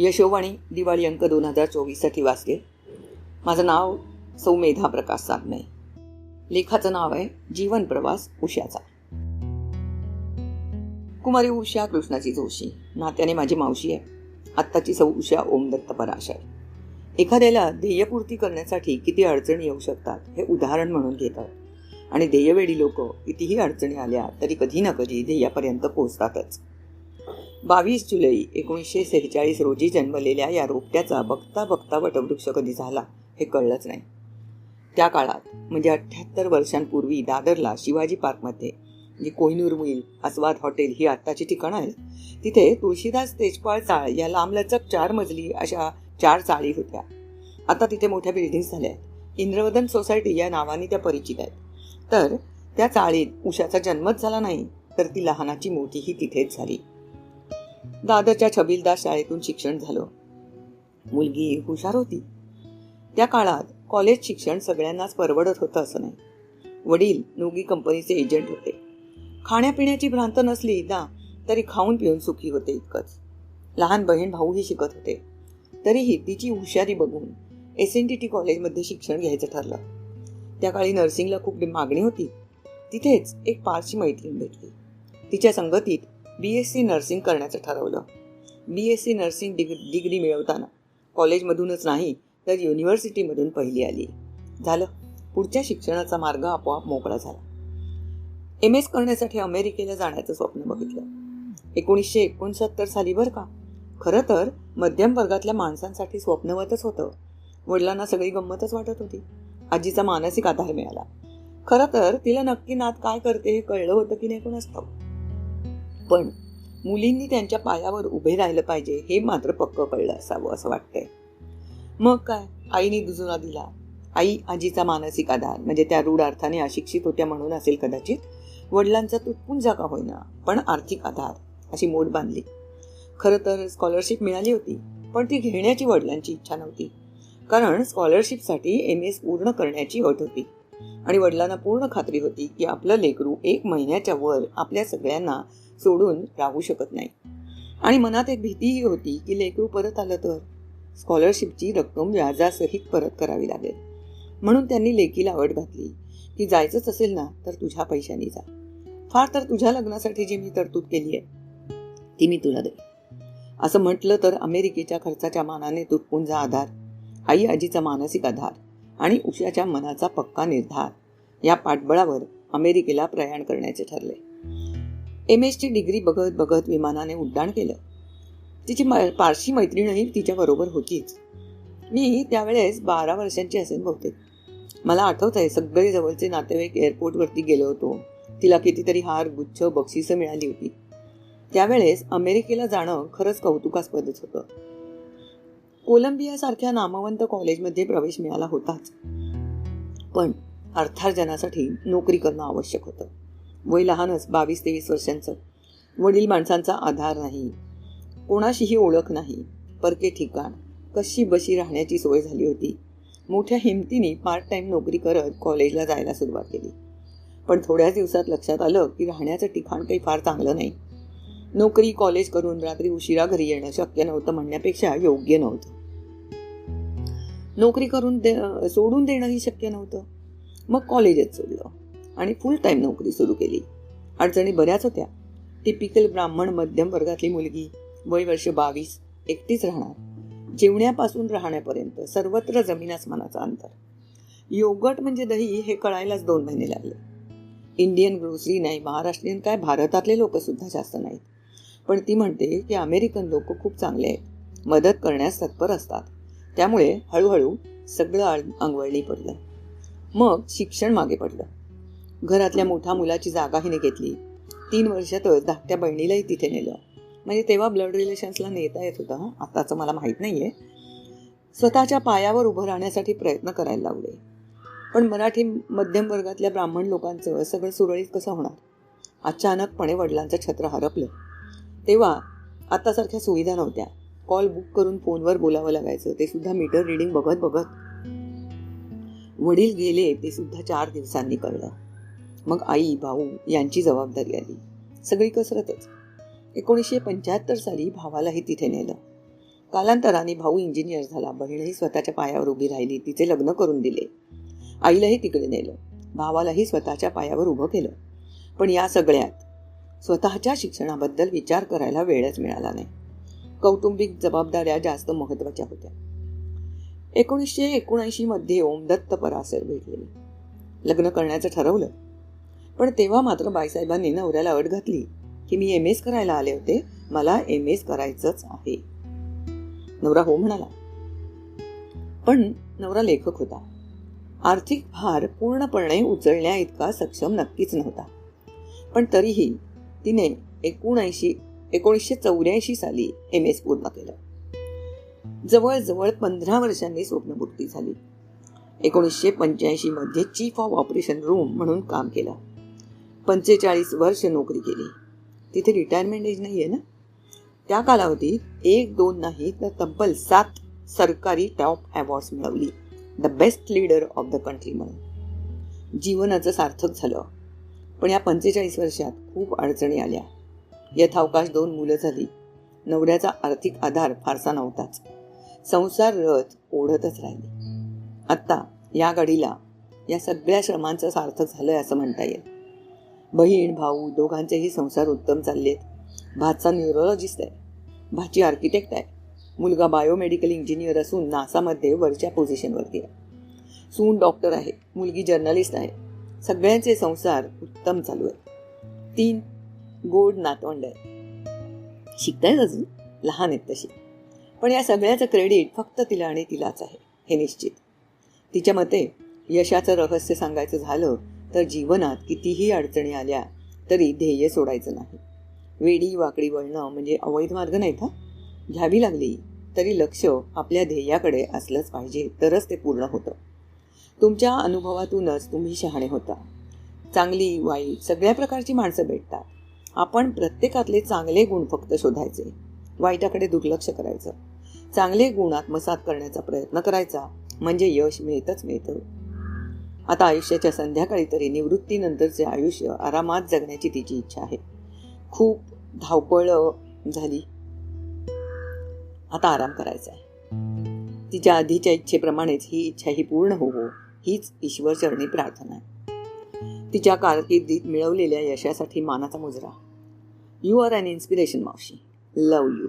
यशोवाणी दिवाळी अंक दोन हजार चोवीससाठी वाचले. माझं नाव सौ मेधा प्रकाश साधने लेखाचं नाव आहे जीवन प्रवास उषाचा. कुमारी उषा कृष्णाची जोशी. नात्याने माझी मावशी आहे. आत्ताची सौ उषा ओमदत्त पराशर एखाद्याला ध्येयपूर्ती करण्यासाठी किती अडचणी येऊ शकतात हे उदाहरण म्हणून घेतात. आणि ध्येयवेळी लोक कितीही अडचणी आल्या तरी कधी ना कधी ध्येयापर्यंत पोहोचतातच. बावीस जुलै एकोणीसशे सेहेचाळीस रोजी जन्मलेल्या या रोपट्याचा बघता बघता वटवृक्ष कधी झाला हे कळलंच नाही. त्या काळात म्हणजे अठ्ठ्याहत्तर वर्षांपूर्वी दादरला शिवाजी पार्कमध्ये जी कोहिनूर मिल आस्वाद हॉटेल ही आत्ताची ठिकाणं आहेत तिथे तुळशीदास तेजपाळ चाळ या लांबलचक चार मजली अशा चार चाळी होत्या. आता तिथे मोठ्या बिल्डिंग्स झाल्या आहेत. इंद्रवदन सोसायटी या नावाने त्या परिचित आहेत. तर त्या चाळीत उषाचा जन्मच झाला नाही तर ती लहानाची मोठीही तिथेच झाली. दादरच्या छबिलदास शाळेतून शिक्षण झालं. मुलगी हुशार होती. त्या काळात कॉलेज शिक्षण सगळ्यांनाच परवडत होतं असं नाही. वडील नोगी कंपनीचे एजंट होते. खाण्यापिण्याची भ्रांत नसली ना तरी खाऊन पिऊन सुखी होते इतकंच. लहान बहीण भाऊही शिकत होते. तरीही तिची हुशारी बघून एस एन टी टी कॉलेजमध्ये शिक्षण घ्यायचं ठरलं. त्या काळी नर्सिंगला खूप मागणी होती. तिथेच एक पारशी मैत्रीण भेटली. तिच्या संगतीत बी एस सी नर्सिंग करण्याचं ठरवलं. बी एस सी नर्सिंग डिग डिग्री मिळवताना कॉलेजमधूनच नाही तर युनिव्हर्सिटीमधून पहिली आली. झालं. पुढच्या शिक्षणाचा मार्ग आपोआप मोकळा झाला. एम एस करण्यासाठी अमेरिकेला जाण्याचं स्वप्न बघितलं. एकोणीसशे एकोणसत्तर साली बरं का? खरं तर मध्यम वर्गातल्या माणसांसाठी स्वप्नवतच होतं. वडिलांना सगळी गंमतच वाटत होती. आजीचा मानसिक आधार मिळाला. खरं तर तिला नक्की नात काय करते हे कळलं होतं की नाही कोण असतं पण मुलींनी त्यांच्या पायावर उभे राहिलं पाहिजे हे मात्र पक्क कळलं असावं असं वाटतंय. मग काय? आईने दुजुना दिला. आई आजीचा मानसिक आधार म्हणजे त्या रूढ अर्थाने अशिक्षित होत्या म्हणून असेल कदाचित वडिलांचा तुटपून जागा होईना पण आर्थिक आधार अशी मोड बांधली. खरं तर स्कॉलरशिप मिळाली होती पण ती घेण्याची वडिलांची इच्छा नव्हती. कारण स्कॉलरशिपसाठी एम एस पूर्ण करण्याची अट होती. आणि वडिलांना पूर्ण खात्री होती की आपलं लेकरू एक महिन्याच्या वर आपल्या सगळ्यांना सोडून राहू शकत नाही. आणि मनात एक भीतीही होती की लेकरू परत आलं तर? स्कॉलरशिपची रक्कम व्याजासहित परत करावी लागेल. म्हणून त्यांनी लेकीला अट घातली की जायचंच असेल ना तर तुझ्या पैशांनी जा. फार तर तुझ्या लग्नासाठी जी मी तरतूद केली आहे ती मी तुला दे असं म्हटलं तर अमेरिकेच्या खर्चाच्या मानाने तुटपुंजा आधार आई आजीचा मानसिक आधार आणि उषाच्या मनाचा पक्का निर्धार या पाठबळावर अमेरिकेला प्रयाण करण्याचे ठरले. एम एसची डिग्री बघत बघत विमानाने उड्डाण केलं. तिची पारशी मैत्रीणही तिच्याबरोबर होतीच. मी त्यावेळेस बारा वर्षांची असेल बहुतेक. मला आठवत आहे सगळे जवळचे नातेवाईक एअरपोर्टवरती गेलो होतो. तिला कितीतरी हार गुच्छ बक्षिसं मिळाली होती. त्यावेळेस अमेरिकेला जाणं खरंच कौतुकास्पदच होतं. कोलंबियासारख्या नामवंत कॉलेजमध्ये प्रवेश मिळाला होताच. पण अर्थार्जनासाठी नोकरी करणं आवश्यक होतं. वय लहानच बावीस तेवीस वर्षांचं. वडील माणसांचा आधार नाही. कोणाशीही ओळख नाही. परके ठिकाण. कशी बशी राहण्याची सोय झाली होती. मोठ्या हिमतीने पार्ट टाईम नोकरी करत कॉलेजला जायला सुरुवात केली. पण थोड्याच दिवसात लक्षात आलं की राहण्याचं ठिकाण काही फार चांगलं नाही. नोकरी कॉलेज करून रात्री उशिरा घरी येणं शक्य नव्हतं म्हणण्यापेक्षा योग्य नव्हतं. नोकरी करून दे सोडून देणंही शक्य नव्हतं. मग कॉलेजच सोडलं आणि फुल टाईम नोकरी सुरू केली. अडचणी बऱ्याच होत्या. टिपिकल ब्राह्मण मध्यम वर्गातली मुलगी वय वर्ष बावीस एकटीच राहणार. जेवण्यापासून राहण्यापर्यंत सर्वत्र जमीन आसमानाचा अंतर. योगट म्हणजे दही हे कळायलाच दोन महिने लागले. इंडियन ग्रोसरी नाही महाराष्ट्रीयन काय भारतातले लोक सुद्धा जास्त नाहीत. पण ती म्हणते की अमेरिकन लोक खूप चांगले आहेत. मदत करण्यास तत्पर असतात. त्यामुळे हळूहळू सगळं अंगवळणी पडलं. मग शिक्षण मागे पडलं. घरातल्या मोठ्या मुलाची जागा हिने घेतली. तीन वर्षातच धाकट्या बहिणीलाही तिथे नेलं. म्हणजे तेव्हा ब्लड रिलेशन्सला नेता येत होतं आताचं मला माहीत नाही आहे स्वतःच्या पायावर उभं राहण्यासाठी प्रयत्न करायला लावले. पण मराठी मध्यम वर्गातल्या ब्राह्मण लोकांचं सगळं सुरळीत कसं होणार? अचानकपणे वडिलांचं छत्र हरपलं. तेव्हा आतासारख्या सुविधा नव्हत्या. कॉल बुक करून फोनवर बोलावं लागायचं. ते सुद्धा मीटर रिडिंग बघत बघत वडील गेले ते सुद्धा चार दिवसांनी कळलं. मग आई भाऊ यांची जबाबदारी आली. सगळी कसरतच. एकोणीसशे पंच्याहत्तर साली भावालाही तिथे नेलं. कालांतराने भाऊ इंजिनियर झाला. बहीणही स्वतःच्या पायावर उभी राहिली. तिचे लग्न करून दिले. आईलाही तिकडे नेलं. भावालाही स्वतःच्या पायावर उभं केलं. पण या सगळ्यात स्वतःच्या शिक्षणाबद्दल विचार करायला वेळच मिळाला नाही. कौटुंबिक जबाबदाऱ्या जास्त महत्त्वाच्या होत्या. एकोणीसशे एकोणऐंशीमध्ये ओमदत्त परासर भेटलेले लग्न करण्याचं ठरवलं. पण तेव्हा मात्र बाईसाहेबांनी नवऱ्याला अट घातली की मी एम एस करायला आले होते मला एम एस करायचंच आहे. नवरा हो म्हणाला. पण नवरा लेखक होता. आर्थिक भार पूर्णपणे उचलण्या इतका सक्षम नक्कीच नव्हता. पण तरीही तिने एकोणऐंशी एकोणीसशे चौऱ्याऐंशी साली एम एस पूर्ण केलं. जवळजवळ पंधरा वर्षांनी स्वप्नपूर्ती झाली. एकोणीसशे पंच्याऐंशी मध्ये चीफ ऑफ ऑपरेशन रूम म्हणून काम केलं. पंचेचाळीस वर्ष नोकरी केली. तिथे रिटायरमेंट एज नाही आहे ना? त्या कालावधीत एक दोन नाही तर तब्बल सात सरकारी टॉप अवॉर्ड्स मिळवली. The best leader of the country म्हणून. जीवनाचं सार्थक झालं. पण या पंचेचाळीस वर्षात खूप अडचणी आल्या. यथावकाश दोन मुलं झाली. नवऱ्याचा आर्थिक आधार फारसा नव्हताच. संसार रथ ओढतच राहिले. आत्ता या गाडीला या सगळ्या श्रमांचं सार्थक झालंय असं म्हणता येईल. बहीण भाऊ दोघांचेही संसार उत्तम चाललेत. भातचा न्यूरोलॉजिस्ट आहे. भाची आर्किटेक्ट आहे. मुलगा बायोमेडिकल इंजिनियर असून नासामध्ये वरच्या पोझिशनवरती आहे सून डॉक्टर आहे. मुलगी जर्नलिस्ट आहे. सगळ्यांचे संसार उत्तम चालू आहे तीन गोड नातवंड आहे. शिकतायत अजून? लहान आहेत तशी. पण या सगळ्याचं क्रेडिट फक्त तिला आणि तिलाच आहे हे निश्चित. तिच्या मते यशाचं रहस्य सांगायचं झालं तर जीवनात कितीही अडचणी आल्या तरी ध्येय सोडायचं नाही. वेडी वाकडी वळणं म्हणजे अवैध मार्ग नाही का? घ्यावी लागली तरी लक्ष आपल्या ध्येयाकडे असलंच पाहिजे तरच ते पूर्ण होतं. तुमच्या अनुभवातूनच तुम्ही शहाणे होता. चांगली वाईट सगळ्या प्रकारची माणसं भेटतात. आपण प्रत्येकातले चांगले गुण फक्त शोधायचे. वाईटाकडे दुर्लक्ष करायचं. चांगले गुण आत्मसात करण्याचा प्रयत्न करायचा. म्हणजे यश मिळतच मिळतं. आता आयुष्याच्या संध्याकाळी तरी निवृत्तीनंतरचे आयुष्य आरामात जगण्याची तिची इच्छा आहे. खूप धावपळ झाली. आता आराम करायचा आहे. तिच्या आधीच्या इच्छेप्रमाणेच ही इच्छा ही पूर्ण होवो हीच ईश्वरचरणी प्रार्थना आहे. तिच्या कारकिर्दीत मिळवलेल्या यशासाठी मानाचा मुजरा. यू आर अन इन्स्पिरेशन मावशी लव यू